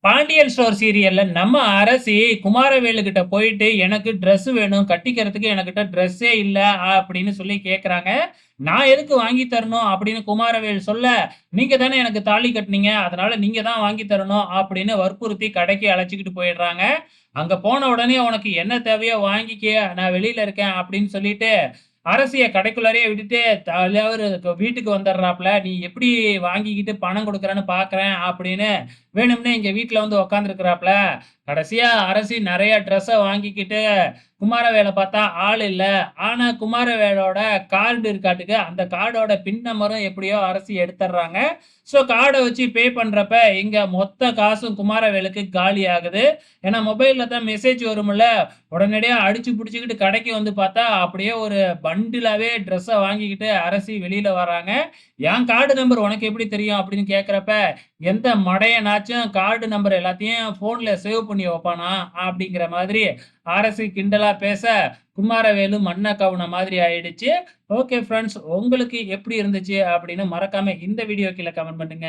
Pandian store சீரியல்ல நம்ம அரசி குமாரவேலு கிட்ட போயிட்டு, "எனக்கு ட்ரெஸ் வேணும். கட்டிக்கிறதுக்கு எனக்கிட்ட ட்ரெஸ்ஸே இல்லை அப்படின்னு சொல்லி கேட்குறாங்க "நான் எதுக்கு வாங்கி தரணும்?" அப்படின்னு குமாரவேல் சொல்ல, "நீங்க தானே எனக்கு தாலி கட்டுனீங்க. அதனால நீங்க தான் வாங்கி தரணும்." அப்படின்னு வற்புறுத்தி கடைக்கு அழைச்சிக்கிட்டு போயிடுறாங்க. அங்க போன உடனே, "உனக்கு என்ன தேவையோ வாங்கிக்க. நான் வெளியில இருக்கேன்." அப்படின்னு சொல்லிட்டு, அரசிய கடைக்குள்ளாரே விட்டுட்டு தலைவர் வீட்டுக்கு வந்துடுறாப்புல. "நீ எப்படி வாங்கிக்கிட்டு பணம் குடுக்குறன்னு பார்க்குறேன் அப்படின்னு வேணும்னே இங்கே வீட்டில் வந்து உக்காந்துருக்குறாப்புல. கடைசியா அரசி நிறைய ட்ரெஸ்ஸை வாங்கிக்கிட்டு, குமாரவேலை பார்த்தா ஆள் இல்லை ஆனால் குமாரவேலோட கார்டு இருக்காட்டுக்கு. அந்த கார்டோட பின் நம்பரும் எப்படியோ அரசி எடுத்துடுறாங்க. ஸோ கார்டை வச்சு பே பண்ணுறப்ப இங்கே மொத்த காசும் குமாரவேலுக்கு காலி ஆகுது. ஏன்னா மொபைலில் தான் மெசேஜ் வரும்ல. உடனடியாக அடிச்சு பிடிச்சிக்கிட்டு கடைக்கு வந்து பார்த்தா, அப்படியே ஒரு பண்டிலாகவே ட்ரெஸ்ஸை வாங்கிக்கிட்டு அரசி வெளியில் வராங்க. "என் கார்டு நம்பர் உனக்கு எப்படி தெரியும்?" அப்படின்னு கேட்குறப்ப "எந்த மடையனாச்சும் கார்டு நம்பர் எல்லாத்தையும் ஃபோனில் சேவ் பண்ணி வைப்பானா?" அப்படிங்கிற மாதிரி அரசு கிண்டலா பேச, குமாரவேலு மண்ண கவுன மாதிரி ஆயிடுச்சு. ஓகே ஃப்ரெண்ட்ஸ் உங்களுக்கு எப்படி இருந்துச்சு அப்படின்னு மறக்காம இந்த வீடியோ கீழே கமெண்ட் பண்ணுங்க.